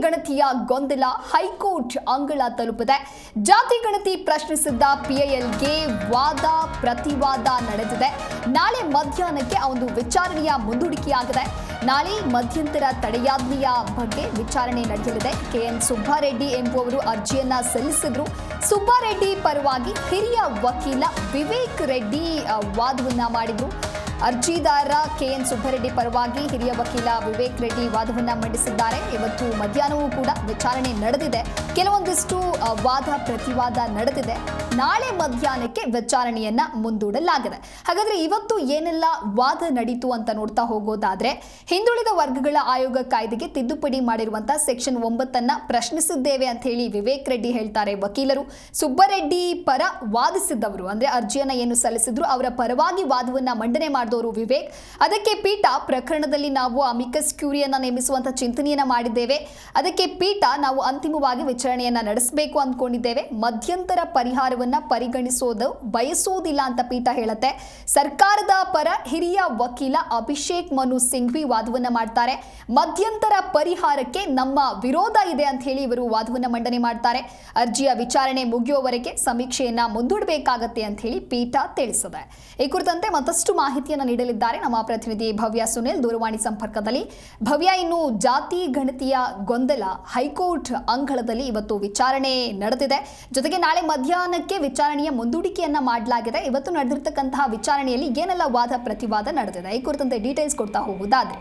ಗಣತಿಯ ಗೊಂದಲ ಹೈಕೋರ್ಟ್ ಅಂಗಳ ತಲುಪಿದೆ. ಜಾತಿ ಗಣತಿ ಪ್ರಶ್ನಿಸಿದ್ದ ಪಿಐಎಲ್ಗೆ ವಾದ, ಪ್ರತಿವಾದ ನಡೆದಿದೆ. ನಾಳೆ ಮಧ್ಯಾಹ್ನಕ್ಕೆ ಒಂದು ವಿಚಾರಣೆಯ ಮುಂದೂಡಿಕೆಯಾಗಿದೆ. ನಾಳೆ ಮಧ್ಯಂತರ ತಡೆಯಾಜ್ಞೆಯ ಬಗ್ಗೆ ವಿಚಾರಣೆ ನಡೆಯಲಿದೆ. ಕೆಎನ್ ಸುಬ್ಬಾರೆಡ್ಡಿ ಎಂಬುವವರು ಅರ್ಜಿಯನ್ನ ಸಲ್ಲಿಸಿದ್ರು. ಸುಬ್ಬಾರೆಡ್ಡಿ ಪರವಾಗಿ ಹಿರಿಯ ವಕೀಲ ವಿವೇಕ್ ರೆಡ್ಡಿ ವಾದವನ್ನ ಮಾಡಿದ್ರು. ಅರ್ಜಿದಾರ ಕೆಎನ್ ಸುಬ್ಬರೆಡ್ಡಿ ಪರವಾಗಿ ಹಿರಿಯ ವಕೀಲ ವಿವೇಕ್ ರೆಡ್ಡಿ ವಾದವನ್ನು ಮಂಡಿಸಿದ್ದಾರೆ. ಇವತ್ತು ಮಧ್ಯಾಹ್ನವೂ ಕೂಡ ವಿಚಾರಣೆ ನಡೆದಿದೆ. ಕೆಲವೊಂದಿಷ್ಟು ವಾದ ಪ್ರತಿವಾದ ನಡೆದಿದೆ. ನಾಳೆ ಮಧ್ಯಾಹ್ನಕ್ಕೆ ವಿಚಾರಣೆಯನ್ನ ಮುಂದೂಡಲಾಗಿದೆ. ಹಾಗಾದ್ರೆ ಇವತ್ತು ಏನೆಲ್ಲ ವಾದ ನಡೀತು ಅಂತ ನೋಡ್ತಾ ಹೋಗೋದಾದ್ರೆ, ಹಿಂದುಳಿದ ವರ್ಗಗಳ ಆಯೋಗ ಕಾಯ್ದೆಗೆ ತಿದ್ದುಪಡಿ ಮಾಡಿರುವಂತಹ ಸೆಕ್ಷನ್ ಒಂಬತ್ತನ್ನ ಪ್ರಶ್ನಿಸಿದ್ದೇವೆ ಅಂತ ಹೇಳಿ ವಿವೇಕ್ ರೆಡ್ಡಿ ಹೇಳ್ತಾರೆ ವಕೀಲರು. ಸುಬ್ಬರೆಡ್ಡಿ ಪರ ವಾದಿಸಿದ್ದವರು, ಅಂದ್ರೆ ಅರ್ಜಿಯನ್ನ ಏನು ಸಲ್ಲಿಸಿದ್ರು, ಅವರ ಪರವಾಗಿ ವಾದವನ್ನ ಮಂಡನೆ ಮಾಡಿದವರು ವಿವೇಕ್. ಅದಕ್ಕೆ ಪೀಠ ಪ್ರಕರಣದಲ್ಲಿ ನಾವು ಅಮಿಕಸ್ ಕ್ಯೂರಿಯನ್ನ ನೇಮಿಸುವಂತ ಚಿಂತನೆಯನ್ನ ಮಾಡಿದ್ದೇವೆ. ಅದಕ್ಕೆ ಪೀಠ ನಾವು ಅಂತಿಮವಾಗಿ ವಿಚಾರಣೆಯನ್ನ ನಡೆಸಬೇಕು ಅಂದ್ಕೊಂಡಿದ್ದೇವೆ. ಮಧ್ಯಂತರ ಪರಿಹಾರವನ್ನ ಪರಿಗಣಿಸೋದು ಬಯಸೋದಿಲ್ಲ ಅಂತ ಪೀಠ ಹೇಳುತ್ತೆ. ಸರ್ಕಾರದ ಪರ ಹಿರಿಯ ವಕೀಲ ಅಭಿಷೇಕ್ ಮನು ಸಿಂಘ್ವಿ ವಾದವನ್ನ ಮಾಡ್ತಾರೆ. ಮಧ್ಯಂತರ ಪರಿಹಾರಕ್ಕೆ ನಮ್ಮ ವಿರೋಧ ಇದೆ ಅಂತ ಹೇಳಿ ಇವರು ವಾದವನ್ನ ಮಂಡನೆ ಮಾಡ್ತಾರೆ. ಅರ್ಜಿಯ ವಿಚಾರಣೆ ಮುಗಿಯುವವರೆಗೆ ಸಮೀಕ್ಷೆಯನ್ನ ಮುಂದೂಡಬೇಕಾಗತ್ತೆ ಅಂತ ಹೇಳಿ ಪೀಠ ತಿಳಿಸಿದೆ. ಈ ಕುರಿತಂತೆ ಮತ್ತಷ್ಟು ಮಾಹಿತಿಯನ್ನು ನೀಡಲಿದ್ದಾರೆ. ನಮ್ಮ ಪ್ರತಿನಿಧಿ ಭವ್ಯ ಸುನಿಲ್ ದೂರವಾಣಿ ಸಂಪರ್ಕದಲ್ಲಿ. ಭವ್ಯ, ಇನ್ನು ಜಾತಿ, ಗಣತಿಯ ಗೊಂದಲ ಹೈಕೋರ್ಟ್ ಅಂಗಳದಲ್ಲಿ ಇವತ್ತು ವಿಚಾರಣೆ ನಡೆದಿದೆ. ಜೊತೆಗೆ ನಾಳೆ ಮಧ್ಯಾಹ್ನಕ್ಕೆ ವಿಚಾರಣೆಯ ಮುಂದೂಡಿಕೆಯನ್ನ ಮಾಡಲಾಗಿದೆ. ಇವತ್ತು ನಡೆದಿರ್ತಕ್ಕಂತಹ ವಿಚಾರಣೆಯಲ್ಲಿ ಏನೆಲ್ಲ ವಾದ ಪ್ರತಿವಾದ ನಡೆದಿದೆ? ಈ ಕುರಿತಂತೆ ಡೀಟೇಲ್ಸ್ ಕೊಡ್ತಾ ಹೋಗುವುದಾದ್ರೆ.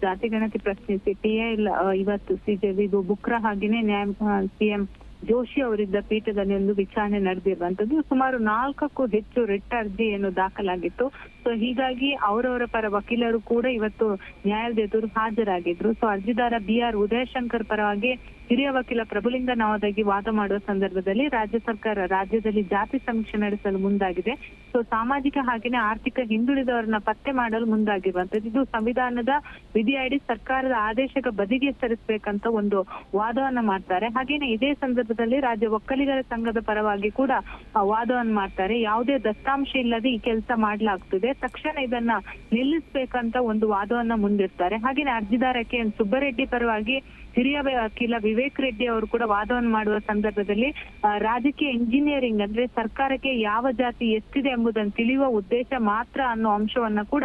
ಜಾತಿ, ಗಣತಿ ಪ್ರಶ್ನಿಸಿ. ಟಿಐಎಲ್ ಇವತ್ತು ಇದು ಬುಕ್ರ ಹಾಗೇನೆ ನ್ಯಾಯ ಸಿಎಂ ಜೋಶಿ ಅವರಿದ್ದ ಪೀಠದಲ್ಲಿ ಒಂದು ವಿಚಾರಣೆ ನಡೆದಿರುವಂತದ್ದು ಸುಮಾರು ನಾಲ್ಕಕ್ಕೂ ಹೆಚ್ಚು ರಿಟ್ ಅರ್ಜಿ ಏನು ದಾಖಲಾಗಿತ್ತು. ಸೊ ಹೀಗಾಗಿ ಅವರವರ ಪರ ವಕೀಲರು ಕೂಡ ಇವತ್ತು ನ್ಯಾಯಾಲಯದ ಎದುರು ಹಾಜರಾಗಿದ್ರು. ಸೊ ಅರ್ಜಿದಾರ ಬಿ ಆರ್ ಉದಯಶಂಕರ್ ಪರವಾಗಿ ಹಿರಿಯ ವಕೀಲ ಪ್ರಭುಲಿಂಗ ನಾವದಾಗಿ ವಾದ ಮಾಡುವ ಸಂದರ್ಭದಲ್ಲಿ ರಾಜ್ಯ ಸರ್ಕಾರ ರಾಜ್ಯದಲ್ಲಿ ಜಾತಿ ಸಮೀಕ್ಷೆ ನಡೆಸಲು ಮುಂದಾಗಿದೆ. ಸೊ ಸಾಮಾಜಿಕ ಹಾಗೇನೆ ಆರ್ಥಿಕ ಹಿಂದುಳಿದವರನ್ನ ಪತ್ತೆ ಮಾಡಲು ಮುಂದಾಗಿರುವಂತದ್ದು ಇದು ಸಂವಿಧಾನದ ವಿಧಿಯಡಿ ಸರ್ಕಾರದ ಆದೇಶಕ್ಕೆ ಬದಿಗೆ ಸರಿಸಬೇಕಂತ ಒಂದು ವಾದವನ್ನ ಮಾಡ್ತಾರೆ. ಹಾಗೇನೆ ಇದೇ ಸಂದರ್ಭದಲ್ಲಿ ರಾಜ್ಯ ಒಕ್ಕಲಿಗರ ಸಂಘದ ಪರವಾಗಿ ಕೂಡ ವಾದವನ್ನು ಮಾಡ್ತಾರೆ. ಯಾವುದೇ ದತ್ತಾಂಶ ಇಲ್ಲದೆ ಈ ಕೆಲಸ ಮಾಡ್ಲಾಗ್ತಿದೆ. ತಕ್ಷಣ ಇದನ್ನ ನಿಲ್ಲಿಸ್ಬೇಕಂತ ಒಂದು ವಾದವನ್ನ ಮುಂದಿರ್ತಾರೆ ಹಾಗೇನೆ ಅರ್ಜಿದಾರಕ್ಕೆ ಸುಬ್ಬರೆಡ್ಡಿ ಪರವಾಗಿ ಹಿರಿಯ ವಕೀಲ ವಿವೇಕ್ ರೆಡ್ಡಿ ಅವರು ಕೂಡ ವಾದವನ್ನು ಮಾಡುವ ಸಂದರ್ಭದಲ್ಲಿ ರಾಜಕೀಯ ಇಂಜಿನಿಯರಿಂಗ್ ಅಂದ್ರೆ ಸರ್ಕಾರಕ್ಕೆ ಯಾವ ಜಾತಿ ಎಷ್ಟಿದೆ ಎಂಬುದನ್ನು ತಿಳಿಯುವ ಉದ್ದೇಶ ಮಾತ್ರ ಅನ್ನೋ ಅಂಶವನ್ನ ಕೂಡ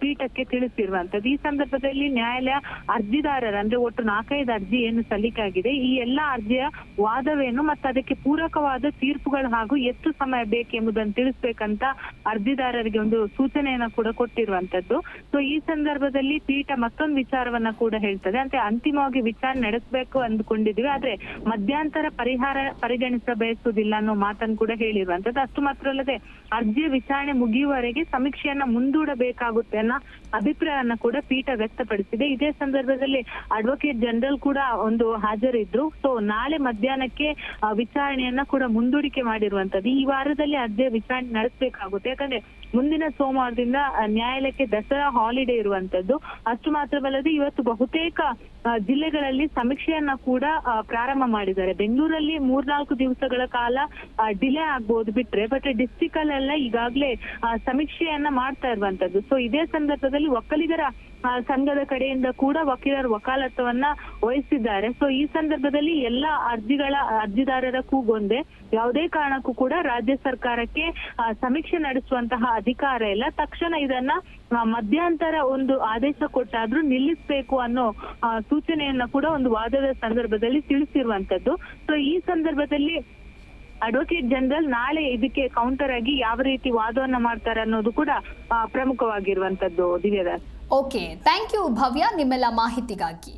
ಪೀಠಕ್ಕೆ ತಿಳಿಸಿರುವಂತದ್ದು ಈ ಸಂದರ್ಭದಲ್ಲಿ ನ್ಯಾಯಾಲಯ ಅರ್ಜಿದಾರರ ಅಂದ್ರೆ ಒಟ್ಟು ನಾಲ್ಕೈದು ಅರ್ಜಿ ಏನು ಸಲ್ಲಿಕೆ ಈ ಎಲ್ಲಾ ಅರ್ಜಿಯ ವಾದವೇನು ಮತ್ತು ಅದಕ್ಕೆ ಪೂರಕವಾದ ತೀರ್ಪುಗಳು ಹಾಗೂ ಎಷ್ಟು ಸಮಯ ಬೇಕೆಂಬುದನ್ನು ತಿಳಿಸ್ಬೇಕಂತ ಅರ್ಜಿದಾರರಿಗೆ ಒಂದು ಸೂಚನೆಯನ್ನ ಕೂಡ ಕೊಟ್ಟಿರುವಂತದ್ದು ಸೊ ಈ ಸಂದರ್ಭದಲ್ಲಿ ಪೀಠ ಮತ್ತೊಂದು ವಿಚಾರವನ್ನ ಕೂಡ ಹೇಳ್ತದೆ. ಅಂದ್ರೆ ಅಂತಿಮವಾಗಿ ವಿಚಾರಣೆ ನಡೆಸಬೇಕು ಅಂದ್ಕೊಂಡಿದೀವಿ ಆದ್ರೆ ಮಧ್ಯಂತರ ಪರಿಹಾರ ಪರಿಗಣಿಸ ಬಯಸುವುದಿಲ್ಲ ಅನ್ನೋ ಮಾತನ್ನು ಕೂಡ ಹೇಳಿರುವಂತದ್ದು ಅಷ್ಟು ಮಾತ್ರ ಅಲ್ಲದೆ ಅರ್ಜಿಯ ವಿಚಾರಣೆ ಮುಗಿಯುವವರೆಗೆ ಸಮೀಕ್ಷೆಯನ್ನ ಮುಂದೂಡಬೇಕಾಗುತ್ತೆ ಅನ್ನೋ ಅಭಿಪ್ರಾಯವನ್ನ ಕೂಡ ಪೀಠ ವ್ಯಕ್ತಪಡಿಸಿದೆ. ಇದೇ ಸಂದರ್ಭದಲ್ಲಿ ಅಡ್ವೊಕೇಟ್ ಜನರಲ್ ಕೂಡ ಒಂದು ಹಾಜರಿದ್ರು. ಸೊ ನಾಳೆ ಮಧ್ಯಾಹ್ನಕ್ಕೆ ವಿಚಾರಣೆಯನ್ನ ಕೂಡ ಮುಂದೂಡಿಕೆ ಮಾಡಿರುವಂತದ್ದು ಈ ವಾರದಲ್ಲಿ ಅರ್ಜಿಯ ವಿಚಾರಣೆ ನಡೆಸಬೇಕಾಗುತ್ತೆ. ಯಾಕಂದ್ರೆ ಮುಂದಿನ ಸೋಮವಾರದಿಂದ ನ್ಯಾಯಾಲಯಕ್ಕೆ ದಸರಾ ಹಾಲಿಡೇ ಇರುವಂತದ್ದು. ಅಷ್ಟು ಮಾತ್ರವಲ್ಲದೆ ಇವತ್ತು ಬಹುತೇಕ ಜಿಲ್ಲೆಗಳಲ್ಲಿ ಸಮೀಕ್ಷೆಯನ್ನ ಕೂಡ ಪ್ರಾರಂಭ ಮಾಡಿದ್ದಾರೆ. ಬೆಂಗಳೂರಲ್ಲಿ ಮೂರ್ನಾಲ್ಕು ದಿವಸಗಳ ಕಾಲ ಡಿಲೇ ಆಗ್ಬೋದು ಬಿಟ್ರೆ ಬಟ್ ಡಿಸ್ಟಿಕ್ ಅಲ್ಲೆಲ್ಲ ಈಗಾಗಲೇ ಸಮೀಕ್ಷೆಯನ್ನ ಮಾಡ್ತಾ ಇರುವಂತದ್ದು. ಸೊ ಇದೇ ಸಂದರ್ಭದಲ್ಲಿ ಒಕ್ಕಲಿಗರ ಸಂಘದ ಕಡೆಯಿಂದ ಕೂಡ ವಕೀಲರ ವಕಾಲತ್ವವನ್ನ ವಹಿಸಿದ್ದಾರೆ. ಸೊ ಈ ಸಂದರ್ಭದಲ್ಲಿ ಎಲ್ಲಾ ಅರ್ಜಿಗಳ ಅರ್ಜಿದಾರರ ಕೂಗೊಂದೆ ಯಾವುದೇ ಕಾರಣಕ್ಕೂ ಕೂಡ ರಾಜ್ಯ ಸರ್ಕಾರಕ್ಕೆ ಸಮೀಕ್ಷೆ ನಡೆಸುವಂತಹ ಅಧಿಕಾರ ಇಲ್ಲ. ತಕ್ಷಣ ಇದನ್ನ ಮಧ್ಯಂತರ ಒಂದು ಆದೇಶ ಕೊಟ್ಟಾದ್ರೂ ನಿಲ್ಲಿಸಬೇಕು ಅನ್ನೋ ಸೂಚನೆಯನ್ನ ಕೂಡ ಒಂದು ವಾದದ ಸಂದರ್ಭದಲ್ಲಿ ತಿಳಿಸಿರುವಂತದ್ದು ಸೊ ಈ ಸಂದರ್ಭದಲ್ಲಿ ಅಡ್ವೊಕೇಟ್ ಜನರಲ್ ನಾಳೆ ಇದಕ್ಕೆ ಕೌಂಟರ್ ಆಗಿ ಯಾವ ರೀತಿ ವಾದವನ್ನ ಮಾಡ್ತಾರೆ ಅನ್ನೋದು ಕೂಡ ಪ್ರಮುಖವಾಗಿರುವಂತದ್ದು Divyadas. Okay thank you Bhavya ನಿಮ್ಮೆಲ್ಲ ಮಾಹಿತಿಗಾಗಿ